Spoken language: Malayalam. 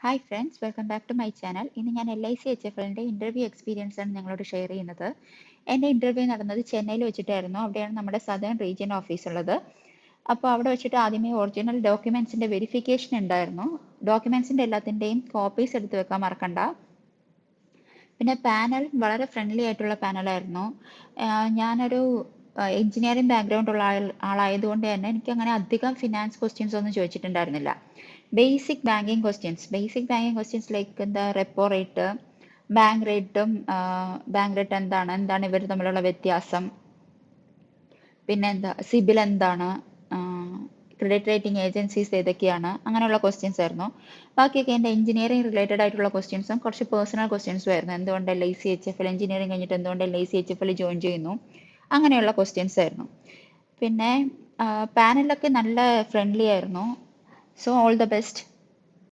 Hi friends welcome back to my channel ഇന്ന് ഞാൻ L I C H F എല്ലിന്റെ ഇന്റർവ്യൂ എക്സ്പീരിയൻസ് ആണ് നിങ്ങളോട് ഷെയർ ചെയ്യുന്നത്. എന്റെ ഇന്റർവ്യൂ നടന്നത് ചെന്നൈയിൽ വെച്ചിട്ടായിരുന്നു. അവിടെയാണ് നമ്മുടെ സദേൺ റീജിയൻ ഓഫീസ് ഉള്ളത്. അപ്പോൾ അവിടെ വെച്ചിട്ട് ആദ്യമേ ഒറിജിനൽ ഡോക്യുമെൻസിന്റെ വെരിഫിക്കേഷൻ ഉണ്ടായിരുന്നു. ഡോക്യുമെൻസിന്റെ എല്ലാത്തിന്റെയും കോപ്പീസ് എടുത്ത് വെക്കാൻ മറക്കണ്ട. പിന്നെ പാനൽ വളരെ ഫ്രണ്ട്ലി ആയിട്ടുള്ള പാനലായിരുന്നു ഞാനൊരു എഞ്ചിനീയറിംഗ് ബാക്ക്ഗ്രൗണ്ട് ഉള്ള ആൾ ആളായതുകൊണ്ട് തന്നെ എനിക്ക് അങ്ങനെ അധികം ഫിനാൻസ് ക്വസ്റ്റ്യൻസ് ഒന്നും ചോദിച്ചിട്ടുണ്ടായിരുന്നില്ല. Basic banking questions basic banking questions like എന്താ റെപ്പോ റേറ്റ് ബാങ്ക് റേറ്റും ബാങ്ക് റേറ്റ് എന്താണ് എന്താണ് ഇവർ തമ്മിലുള്ള വ്യത്യാസം? പിന്നെ എന്താ സിബിൽ എന്താണ്? ക്രെഡിറ്റ് റേറ്റിംഗ് ഏജൻസീസ് ഏതൊക്കെയാണ്? അങ്ങനെയുള്ള ക്വസ്റ്റ്യൻസ് ആയിരുന്നു. ബാക്കിയൊക്കെ എന്റെ എഞ്ചിനീയറിംഗ് റിലേറ്റഡ് ആയിട്ടുള്ള ക്വസ്റ്റ്യൻസും കുറച്ച് പേഴ്സണൽ ക്വസ്റ്റ്യൻസും ആയിരുന്നു. എന്തുകൊണ്ട് L I C H F L engineering കഴിഞ്ഞിട്ട് എന്തുകൊണ്ട് L I C H F L join ചെയ്യുന്നു? അങ്ങനെയുള്ള ക്വസ്റ്റ്യൻസ് ആയിരുന്നു. പിന്നെ പാനലൊക്കെ നല്ല ഫ്രണ്ട്ലി ആയിരുന്നു. So all the best